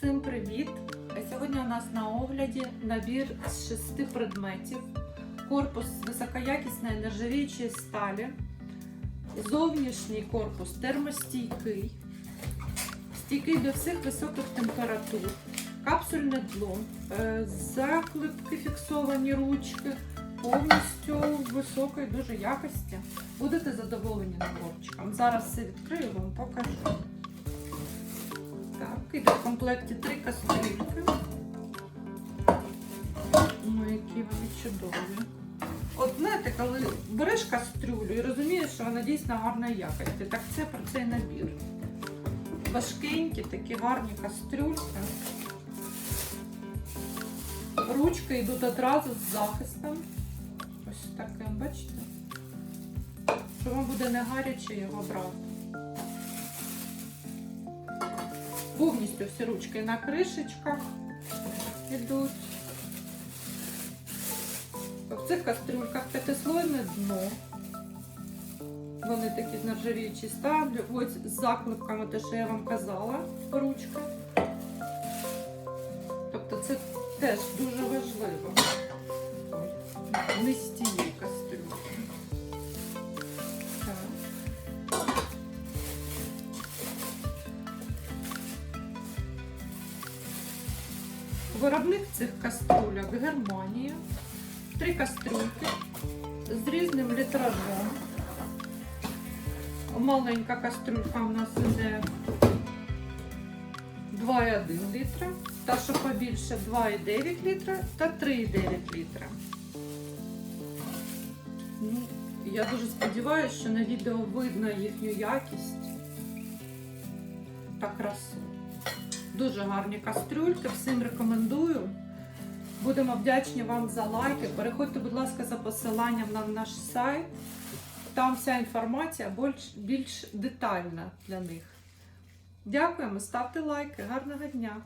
Всім привіт! Сьогодні у нас на огляді набір з шести предметів. Корпус високоякісної нержавіючої сталі. Зовнішній корпус термостійкий, стійкий до всіх високих температур, капсульне дно, е, заклепки фіксовані ручки, повністю високої дуже якості. Будете задоволені наборчиком. Зараз все відкрию, вам покажу. Так, іде в комплекті три кастрюльки. Ну, які вони чудові. От знаєте, коли береш кастрюлю і розумієш, що вона дійсно гарної якості, так це про цей набір. Важкенькі, такі гарні кастрюльки. Ручки йдуть одразу з захистом. Ось таким, бачите? Що вам буде не гаряче його брати. Повністю всі ручки на кришечках йдуть. В цих кастрюльках п'ятислойне дно. Вони такі нержавіючі ставлю. Ось з заклепками, те, що я вам казала, ручка. Тобто це теж дуже важливо. Не з Виробник цих кастрюляк Германія. Три кастрюльки з різним літражом. Маленька кастрюлька у нас іде 2,1 літра, та що побільше 2,9 літра та 3,9 літра. Ну, я дуже сподіваюся, що на відео видно їхню якість та красу. Дуже гарні кастрюльки, всім рекомендую. Будемо вдячні вам за лайки. Переходьте, будь ласка, за посиланням на наш сайт. Там вся інформація більш, більш детальна для них. Дякуємо, ставте лайки. Гарного дня!